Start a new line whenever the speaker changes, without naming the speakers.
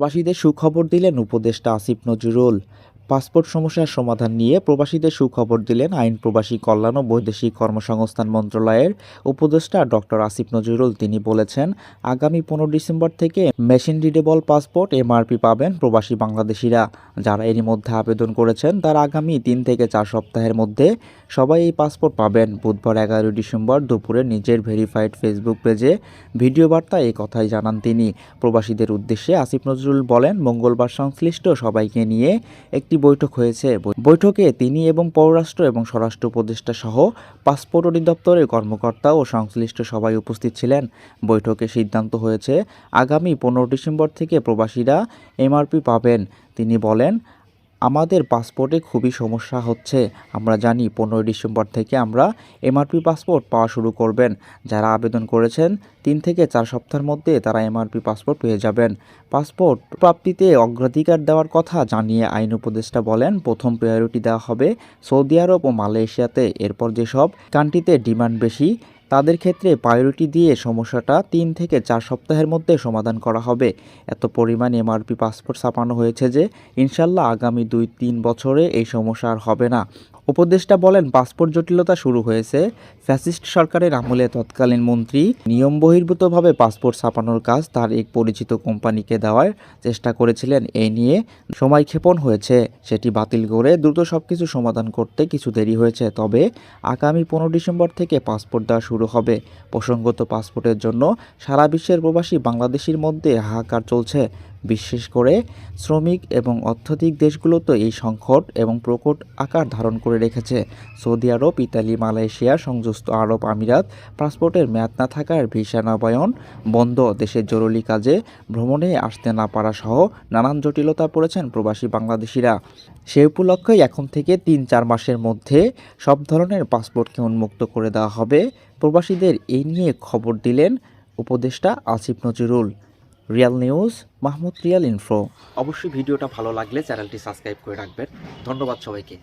প্রবাসীদের সুখবর দিলেন উপদেষ্টা আসিফ নজরুল। পাসপোর্ট সমস্যার সমাধান নিয়ে প্রবাসীদের সুখবর দিলেন আইন প্রবাসী কল্যাণ ও বৈদেশিক কর্মসংস্থান মন্ত্রণালয়ের উপদেষ্টা ডক্টর আসিফ নজরুল। তিনি বলেছেন, আগামী পনেরো ডিসেম্বর থেকে মেশিন রিডেবল পাসপোর্ট এমআরপি পাবেন প্রবাসী বাংলাদেশিরা। যারা এরই মধ্যে আবেদন করেছেন, তারা আগামী তিন থেকে চার সপ্তাহের মধ্যে সবাই এই পাসপোর্ট পাবেন। বুধবার এগারোই ডিসেম্বর দুপুরে নিজের ভেরিফাইড ফেসবুক পেজে ভিডিও বার্তায় এই কথাই জানান তিনি। প্রবাসীদের উদ্দেশ্যে আসিফ নজরুল বলেন, মঙ্গলবার সংশ্লিষ্ট সবাইকে নিয়ে একটি বৈঠক হয়েছে। বৈঠকে তিনি এবং পররাষ্ট্র এবং স্বরাষ্ট্র উপদেষ্টা সহ পাসপোর্ট অধিদপ্তরের কর্মকর্তা ও সংশ্লিষ্ট সবাই উপস্থিত ছিলেন। বৈঠকে সিদ্ধান্ত হয়েছে, আগামী পনেরো ডিসেম্বর থেকে প্রবাসীরা এমআরপি পাবেন। তিনি বলেন আমাদের পাসপোর্টে খুবই সমস্যা হচ্ছে। আমরা জানি পনেরোই ডিসেম্বর থেকে আমরা এমআরপি পাসপোর্ট পাওয়া শুরু করবেন। যারা আবেদন করেছেন, তিন থেকে চার সপ্তাহের মধ্যে তারা এমআরপি পাসপোর্ট পেয়ে যাবেন। পাসপোর্ট প্রাপ্তিতে অগ্রাধিকার দেওয়ার কথা জানিয়ে আইন উপদেষ্টা বলেন, প্রথম প্রায়োরিটি দেওয়া হবে সৌদি আরব ও মালয়েশিয়াতে। এরপর যেসব কান্ট্রিতে ডিমান্ড বেশি তাদের ক্ষেত্রে প্রায়োরিটি দিয়ে সমস্যাটা তিন থেকে চার সপ্তাহের মধ্যে সমাধান করা হবে। এত পরিমাণ এমআরপি পাসপোর্ট ছাপানো হয়েছে যে, ইনশাল্লাহ আগামী দুই তিন বছরে এই সমস্যা আর হবে না। উপদেষ্টা বলেন, পাসপোর্ট জটিলতা শুরু হয়েছে। ফ্যাসিস্ট সরকারের আমলে তৎকালীন মন্ত্রী নিয়ম বহির্ভূতভাবে পাসপোর্ট ছাপানোর কাজ তার এক পরিচিত কোম্পানিকে দেওয়ার চেষ্টা করেছিলেন। এই নিয়ে সময় ক্ষেপণ হয়েছে। সেটি বাতিল করে দ্রুত সবকিছু সমাধান করতে কিছু দেরি হয়েছে। তবে আগামী পনেরো ডিসেম্বর থেকে পাসপোর্ট দেওয়া শুরু হবে। প্রসঙ্গত পাসপোর্টের জন্য সারা বিশ্বের প্রবাসী বাংলাদেশির মধ্যে হাহাকার চলছে। বিশেষ করে শ্রমিক এবং অর্থনৈতিক দেশগুলোতে এই সংকট এবং প্রকট আকার ধারণ করে রেখেছে। সৌদি আরব, ইতালি, মালয়েশিয়া, সংযুক্ত আরব আমিরাত পাসপোর্টের মেয়াদ না থাকার ভিসা নবায়ন বন্ধ। দেশের জরুরি কাজে ভ্রমণে আসতে না পারা সহ নানান জটিলতা পড়েছেন প্রবাসী বাংলাদেশিরা। সে উপলক্ষে এখন থেকে তিন চার মাসের মধ্যে সব ধরনের পাসপোর্টকে উন্মুক্ত করে দেওয়া হবে। প্রবাসীদের এই নিয়ে খবর দিলেন উপদেষ্টা Asif Nazrul. Real news Mahmud real info অবশ্যই ভিডিওটা ভালো লাগলে চ্যানেলটি সাবস্ক্রাইব করে রাখবেন। ধন্যবাদ সবাইকে।